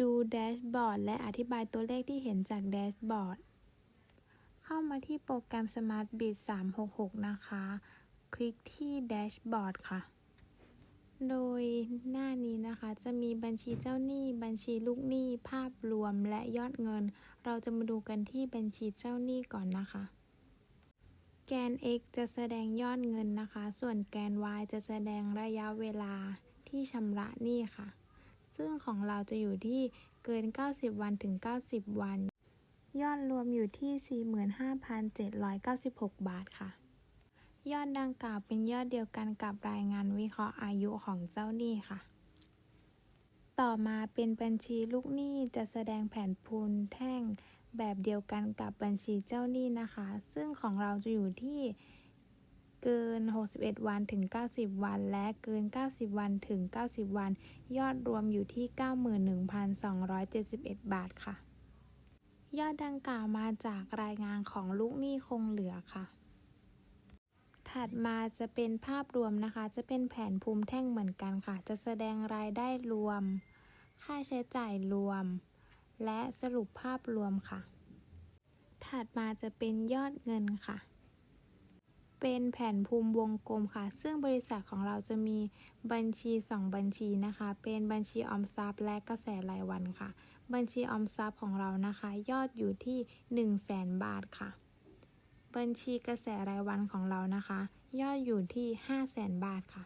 ดูแดชบอร์ดและอธิบายตัวเลขที่เห็นจากแดชบอร์ด เข้ามาที่โปรแกรม Smart Bit 366 นะคะ คลิกที่แดชบอร์ดค่ะ โดยหน้านี้นะคะ จะมีบัญชีเจ้าหนี้ บัญชีลูกหนี้ ภาพรวมและยอดเงิน เราจะมาดูกันที่บัญชีเจ้าหนี้ก่อนนะคะ แกน x จะแสดงยอดเงินนะคะ ส่วนแกน y จะแสดงระยะเวลาที่ชำระหนี้ค่ะ ซึ่งของเราจะอยู่ที่เกิน 90 วันถึง 90 วัน ยอดรวมอยู่ที่ 45,796 บาทค่ะ ยอดดังกล่าวเป็นยอดเดียวกันกับรายงานวิเคราะห์อายุของเจ้าหนี้ค่ะ ต่อมาเป็นบัญชีลูกหนี้จะแสดงแผนพูนแท่งแบบเดียวกันกับบัญชีเจ้าหนี้นะคะ ซึ่งของเราจะอยู่ที่ เกิน 61 วันถึง 90 วัน และเกิน 90 วันถึง 90 วัน ยอดรวมอยู่ที่ 91,271 บาทค่ะ ยอดดังกล่าวมาจากรายงานของลูกหนี้คงเหลือค่ะ ถัดมาจะเป็นภาพรวมนะคะ จะเป็นแผนภูมิแท่งเหมือนกันค่ะ จะแสดงรายได้รวม ค่าใช้จ่ายรวม และสรุปภาพรวมค่ะ ถัดมาจะเป็นยอดเงินค่ะ เป็นแผ่นภูมิวงกลมค่ะ ซึ่งบริษัทของเราจะมีบัญชี 2 บัญชีนะคะ เป็นบัญชีออมทรัพย์และกระแสรายวันค่ะ บัญชีออมทรัพย์ของเรานะคะ ยอดอยู่ที่ 1 0 0 0 0 0 บาทค่ะ บัญชีกระแสรายวันของเรานะคะ ยอดอยู่ที่ 5 0 0 0 0 0 บาทค่ะ